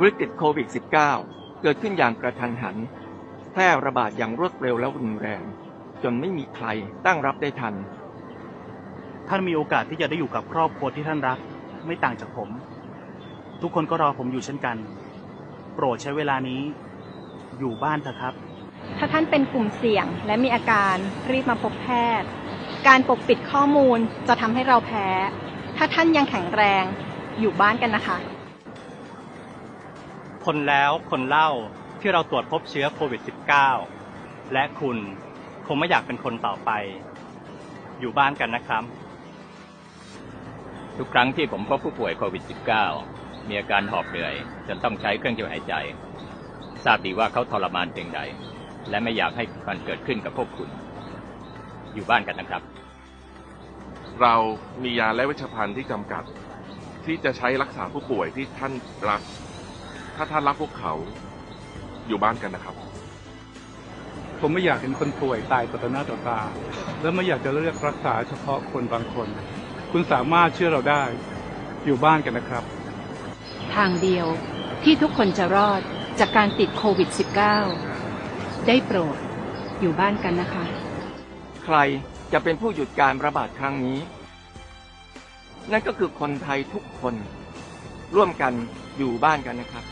วิกฤตโควิด -19 เกิดขึ้นอย่างกระทันหัน แพร่ระบาดอย่างรวดเร็วและรุนแรง จนไม่มีใครตั้งรับได้ทัน ท่านมีโอกาสที่จะได้อยู่กับครอบครัวที่ท่านรักไม่ต่างจากผม ทุกคนก็รอผมอยู่เช่นกัน โปรดใช้เวลานี้อยู่บ้านเถอะครับ ถ้าท่านเป็นกลุ่มเสี่ยงและมีอาการรีบมาพบแพทย์ การปกปิดข้อมูลจะทำให้เราแพ้ ถ้าท่านยังแข็งแรงอยู่บ้านกันนะคะ คนแล้วคนเล่าที่เราตรวจพบเชื้อโควิด -19 และคุณคงไม่อยากเป็นคนต่อไป อยู่บ้านกันนะครับ ทุกครั้งที่ผมพบผู้ป่วยโควิด -19 มีอาการหอบเหนื่อยจนต้องใช้เครื่องช่วยหายใจ ทราบดีว่าเขาทรมานเพียงใด และไม่อยากให้มันเกิดขึ้นกับพวกคุณ อยู่บ้านกันนะครับ เรามียาและเวชภัณฑ์ที่จำกัด ที่จะใช้รักษาผู้ป่วยที่ท่านรัก ถ้าท่านรักพวกเขาอยู่บ้านกันนะครับ ผมไม่อยากเห็นคนป่วยตายต่อหน้าต่อตา และไม่อยากจะเลือกรักษาเฉพาะคนบางคน คุณสามารถเชื่อเราได้ อยู่บ้านกันนะครับ ทางเดียวที่ทุกคนจะรอดจากการติดโควิด -19 ได้โปรดอยู่บ้านกันนะคะ ใครจะเป็นผู้หยุดการระบาดครั้งนี้ นั่นก็คือคนไทยทุกคน ร่วมกันอยู่บ้านกันนะครับ